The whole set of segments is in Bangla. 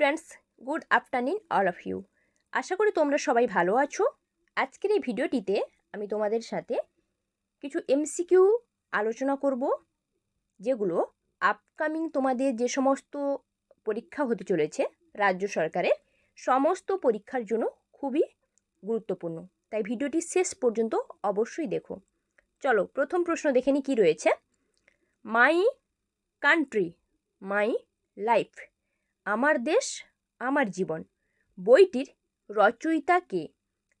Students, good afternoon all of you. আশা করি তোমরা সবাই ভালো আছো। আজকের এই ভিডিওটিতে আমি তোমাদের সাথে কিছু এমসিকিউ আলোচনা করব, যেগুলো আপকামিং তোমাদের যে সমস্ত পরীক্ষা হতে চলেছে রাজ্য সরকারের, সমস্ত পরীক্ষার জন্য খুবই গুরুত্বপূর্ণ। তাই ভিডিওটি শেষ পর্যন্ত অবশ্যই দেখো। চলো, প্রথম প্রশ্ন দেখে নি কী রয়েছে। মাই কান্ট্রি মাই লাইফ আমার দেশ, আমার জীবন। বইটির রচয়িতা কে?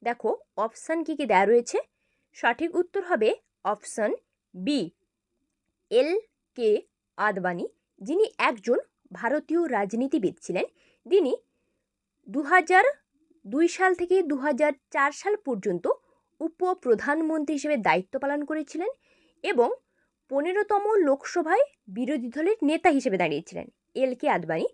দেখো অপশান কী কী দেওয়া রয়েছে? সঠিক উত্তর হবে option B L K Advani, যিনি একজন ভারতীয় রাজনীতিবিদ ছিলেন। তিনি দু হাজার দুই সাল থেকে দু হাজার চার সাল পর্যন্ত উপপ্রধানমন্ত্রী হিসেবে দায়িত্ব পালন করেছিলেন এবং পনেরোতম লোকসভায় বিরোধী দলের নেতা হিসেবে দাঁড়িয়েছিলেন। এল কে আদবানি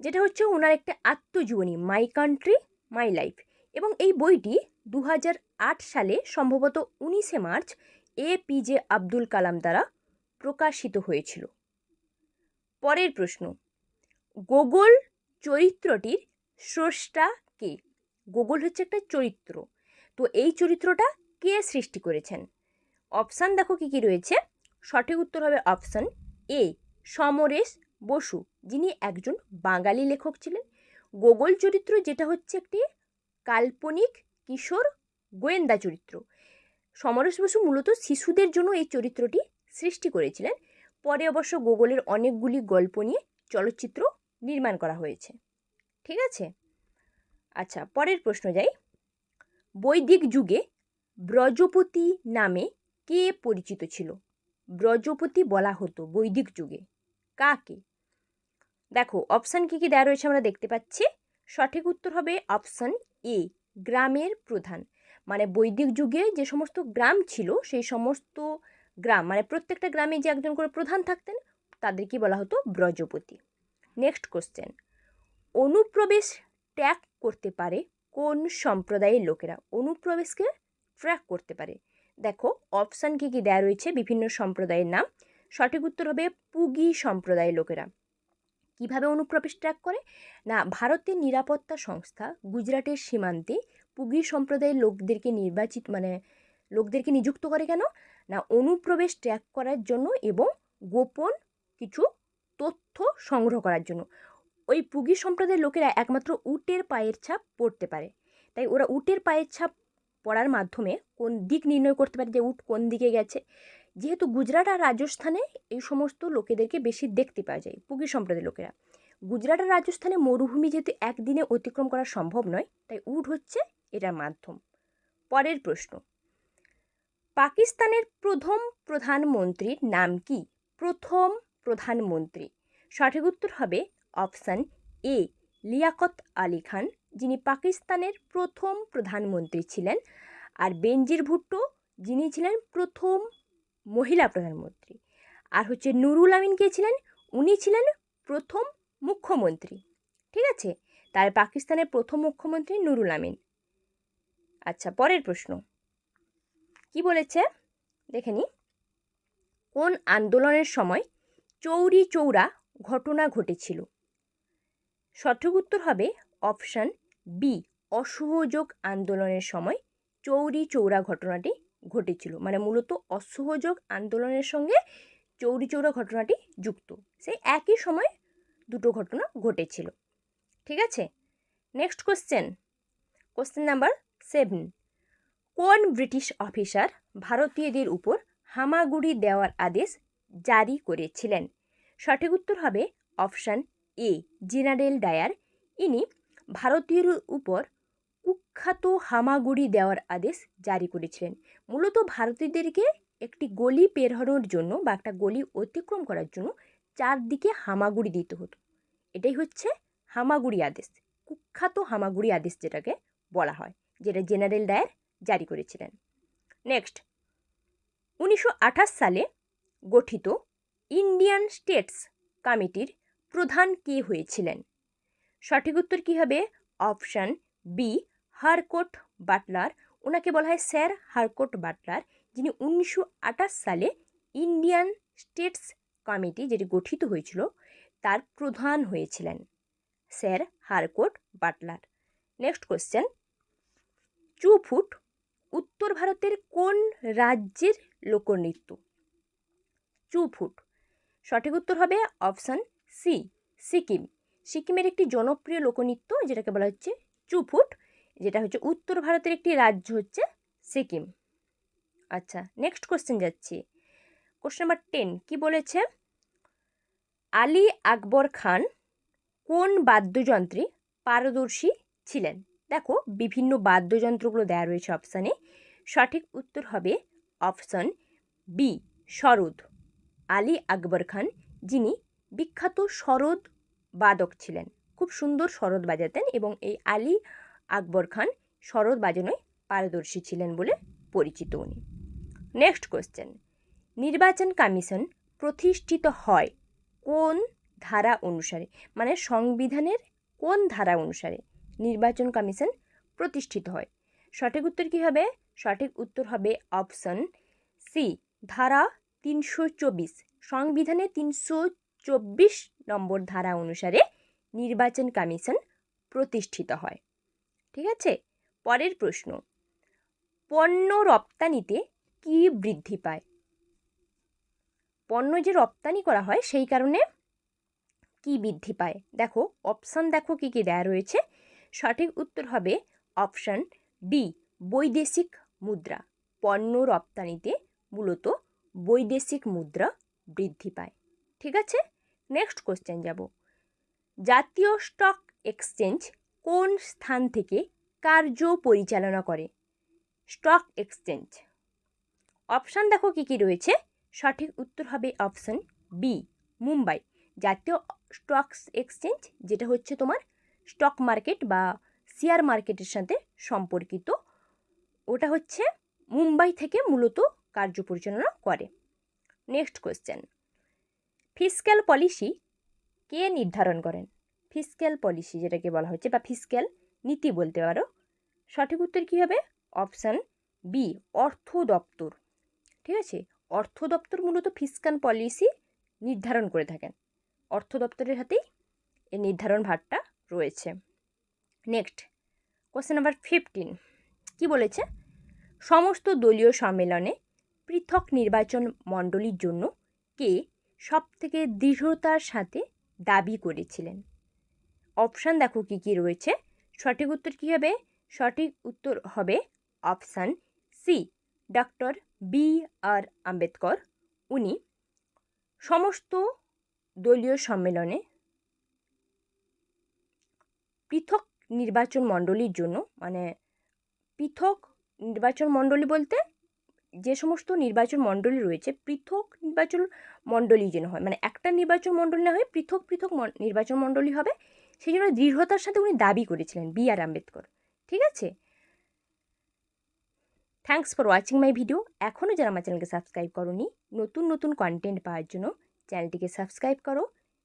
যেটা হচ্ছে ওনার একটা আত্মজীবনী মাই কান্ট্রি মাই লাইফ এবং এই বইটি দু হাজার আট সালে সম্ভবত উনিশে March A P J Abdul Kalam দ্বারা প্রকাশিত হয়েছিল। পরের প্রশ্ন, গোগল চরিত্রটির স্রষ্টা কে? গোগল হচ্ছে একটা চরিত্র। তো এই চরিত্রটা কে সৃষ্টি করেছেন? অপশান দেখো কী কী রয়েছে। সঠিক উত্তর হবে অপশান এ, সমরেশ বসু, যিনি একজন বাঙালি লেখক ছিলেন। গোগল চরিত্র যেটা হচ্ছে একটি কাল্পনিক কিশোর গোয়েন্দা চরিত্র। সমরেশ বসু মূলত শিশুদের জন্য এই চরিত্রটি সৃষ্টি করেছিলেন। পরে অবশ্য গোগলের অনেকগুলি গল্প নিয়ে চলচ্চিত্র নির্মাণ করা হয়েছে। ঠিক আছে? আচ্ছা পরের প্রশ্ন যাই। বৈদিক যুগে ব্রজপতি নামে কে পরিচিত ছিল? ব্রজপতি বলা হতো বৈদিক যুগে। কাকে? দেখো অপশান কী কী দেওয়া রয়েছে আমরা দেখতে পাচ্ছি। সঠিক উত্তর হবে অপশান এ গ্রামের প্রধান। মানে বৈদিক যুগে যে সমস্ত গ্রাম ছিল, সেই সমস্ত গ্রাম মানে প্রত্যেকটা গ্রামে যে একজন করে প্রধান থাকতেন, তাদেরকে বলা হতো ব্রজপতি। নেক্সট কোশ্চেন অনুপ্রবেশ ট্র্যাক করতে পারে কোন সম্প্রদায়ের লোকেরা? অনুপ্রবেশকে ট্র্যাক করতে পারে। দেখো অপশান কী কী দেওয়া রয়েছে বিভিন্ন সম্প্রদায়ের নাম। সঠিক উত্তর হবে পুগি সম্প্রদায়ের লোকেরা। কীভাবে অনুপ্রবেশ ট্র্যাক করে? না, ভারতের নিরাপত্তা সংস্থা গুজরাটের সীমান্তে পুগি সম্প্রদায়ের লোকদেরকে নির্বাচিত মানে লোকদেরকে নিযুক্ত করে কেন? না অনুপ্রবেশ ট্র্যাক করার জন্য এবং গোপন কিছু তথ্য সংগ্রহ করার জন্য। ওই পুগি সম্প্রদায়ের লোকেরা একমাত্র উটের পায়ের ছাপ পড়তে পারে। তাই ওরা উটের পায়ের ছাপ পড়ার মাধ্যমে কোন দিক নির্ণয় করতে পারে যে উট কোন দিকে গেছে? যেহেতু গুজরাট আর রাজস্থানে এই সমস্ত লোকেদেরকে বেশি দেখতে পাওয়া যায়, পুগি সম্প্রদায়ের লোকেরা। গুজরাট আর রাজস্থানে মরুভূমি যেহেতু একদিনে অতিক্রম করা সম্ভব নয়, তাই উট হচ্ছে এটার মাধ্যম। পরের প্রশ্ন, পাকিস্তানের প্রথম প্রধানমন্ত্রীর নাম কি? প্রথম প্রধানমন্ত্রী। সঠিক উত্তর হবে অপশান এ, লিয়াকত আলী খান, যিনি পাকিস্তানের প্রথম প্রধানমন্ত্রী ছিলেন, আর বেনজির ভুট্টো, যিনি ছিলেন প্রথম মহিলা প্রধানমন্ত্রী। আর হচ্ছে নুরুল আমিন কে ছিলেন? উনি ছিলেন প্রথম মুখ্যমন্ত্রী। ঠিক আছে? তার পাকিস্তানের প্রথম মুখ্যমন্ত্রী নুরুল আমিন। আচ্ছা পরের প্রশ্ন। কি বলেছে? দেখে নি। কোন আন্দোলনের সময় চৌরি চৌরা ঘটনা ঘটেছিল? সঠিক উত্তর হবে অপশান বি, অসহযোগ আন্দোলনের সময় চৌরি চৌরা ঘটনাটি ঘটেছিল। মানে মূলত অসহযোগ আন্দোলনের সঙ্গে চৌরি চৌরা ঘটনাটি যুক্ত। সেই একই সময় দুটো ঘটনা ঘটেছিল। ঠিক আছে? Next question question number seven কোন ব্রিটিশ অফিসার ভারতীয়দের উপর হামাগুড়ি দেওয়ার আদেশ জারি করেছিলেন? সঠিক উত্তর হবে অপশান এ, জেনারেল ডায়ার। ইনি ভারতীয়র উপর কুখ্যাত হামাগুড়ি দেওয়ার আদেশ জারি করেছিলেন মূলত ভারতীয়দেরকে একটি গলি পেরোনোর জন্য বা একটা গলি অতিক্রম করার জন্য চারদিকে হামাগুড়ি দিতে হতো। এটাই হচ্ছে হামাগুড়ি আদেশ, কুখ্যাত হামাগুড়ি আদেশ যেটাকে বলা হয়, যেটা জেনারেল ডায়ার জারি করেছিলেন। নেক্সট, উনিশশো আঠাশ সালে গঠিত ইন্ডিয়ান স্টেটস কমিটির প্রধান কে হয়েছিলেন? সঠিক উত্তর কী হবে? অপশান বি হারকোট বাটলার ওনাকে বলা হয় স্যার হারকোট বাটলার, যিনি উনিশশো আটাশ সালে ইন্ডিয়ান স্টেটস কমিটি যেটি গঠিত হয়েছিল, তার প্রধান হয়েছিলেন। Sir Harcourt Butler. Next question. চুফুট উত্তর ভারতের কোন রাজ্যের লোকনৃত্য? চুফুট সঠিক উত্তর হবে অপশান সি, সিকিম। সিকিমের একটি জনপ্রিয় লোকনৃত্য যেটাকে বলা হচ্ছে চুফুট যেটা হচ্ছে উত্তর ভারতের একটি রাজ্য হচ্ছে সিকিম। আচ্ছা নেক্সট কোশ্চেন যাচ্ছি। কোশ্চেন নাম্বার টেন কী বলেছে? আলী আকবর খান কোন বাদ্যযন্ত্রে পারদর্শী ছিলেন? দেখো, বিভিন্ন বাদ্যযন্ত্রগুলো দেওয়া রয়েছে অপশানে সঠিক উত্তর হবে অপশান বি শরদ আলী আকবর খান যিনি বিখ্যাত সরোদ বাদক ছিলেন। খুব সুন্দর সরোদ বাজাতেন এবং এই আলী আকবর খান সরোদ বাজানোয় পারদর্শী ছিলেন বলে পরিচিত উনি। নেক্সট কোশ্চেন নির্বাচন কমিশন প্রতিষ্ঠিত হয় কোন ধারা অনুসারে? মানে সংবিধানের কোন ধারা অনুসারে নির্বাচন কমিশন প্রতিষ্ঠিত হয়? সঠিক উত্তর কী হবে? সঠিক উত্তর হবে অপশন সি ধারা তিনশো চব্বিশ। সংবিধানে তিনশো চব্বিশ নম্বর ধারা অনুসারে নির্বাচন কমিশন প্রতিষ্ঠিত হয়। ঠিক আছে? পরের প্রশ্ন। পণ্য রপ্তানিতে কি বৃদ্ধি পায়? পণ্য যে রপ্তানি করা হয় সেই কারণে কি বৃদ্ধি পায়? দেখো অপশান দেখো কী কী দেয়া রয়েছে। সঠিক উত্তর হবে অপশান ডি বৈদেশিক মুদ্রা। পণ্য রপ্তানিতে মূলত বৈদেশিক মুদ্রা বৃদ্ধি পায়। ঠিক আছে? নেক্সট কোশ্চেন যাব। জাতীয় স্টক এক্সচেঞ্জ কোন স্থান থেকে কার্য পরিচালনা করে? Stock exchange. অপশান দেখো কী কী রয়েছে। সঠিক উত্তর হবে অপশান বি মুম্বাই। জাতীয় স্টক এক্সচেঞ্জ, যেটা হচ্ছে তোমার স্টক মার্কেট বা শেয়ার মার্কেটের সাথে সম্পর্কিত। ওটা হচ্ছে মুম্বাই থেকে মূলত কার্য পরিচালনা করে। নেক্সট কোয়েশ্চেন ফিসক্যাল পলিসি কে নির্ধারণ করেন? ফিসক্যাল পলিসি যেটাকে বলা হচ্ছে বা ফিসক্যাল নীতি বলতে পারো। সঠিক উত্তর কী হবে? অপশান বি অর্থ দপ্তর। ঠিক আছে? অর্থ দপ্তর মূলত ফিসক্যাল পলিসি নির্ধারণ করে থাকেন। অর্থ দপ্তরের হাতেই এই নির্ধারণ ভারটা রয়েছে। নেক্সট কোশ্চেন নাম্বার ফিফটিন কি বলেছে? সমস্ত দলীয় সম্মেলনে পৃথক নির্বাচন মণ্ডলীর জন্য কে সবথেকে দৃঢ়তার সাথে দাবি করেছিলেন? অপশান দেখো কী কী রয়েছে। সঠিক উত্তর কী হবে? সঠিক উত্তর হবে option C doctor B R Ambedkar. উনি সমস্ত দলীয় সম্মেলনে পৃথক নির্বাচন মণ্ডলীর জন্য মানে পৃথক নির্বাচন মণ্ডলী বলতে যে সমস্ত নির্বাচন মণ্ডলী রয়েছে, পৃথক নির্বাচন মণ্ডলী যেন হয়। মানে একটা নির্বাচন মণ্ডলী না হয়ে পৃথক পৃথক নির্বাচন মণ্ডলী হবে। সেই জন্য দৃঢ়তার সাথে উনি দাবি করেছিলেন বি আর আম্বেদকর। ঠিক আছে? Thanks for watching my video এখনও যারা আমার চ্যানেলকে সাবস্ক্রাইব করনি, নতুন নতুন কন্টেন্ট পাওয়ার জন্য চ্যানেলটিকে সাবস্ক্রাইব করো।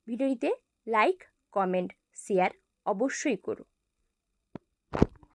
ভিডিওটিতে লাইক কমেন্ট শেয়ার অবশ্যই করো।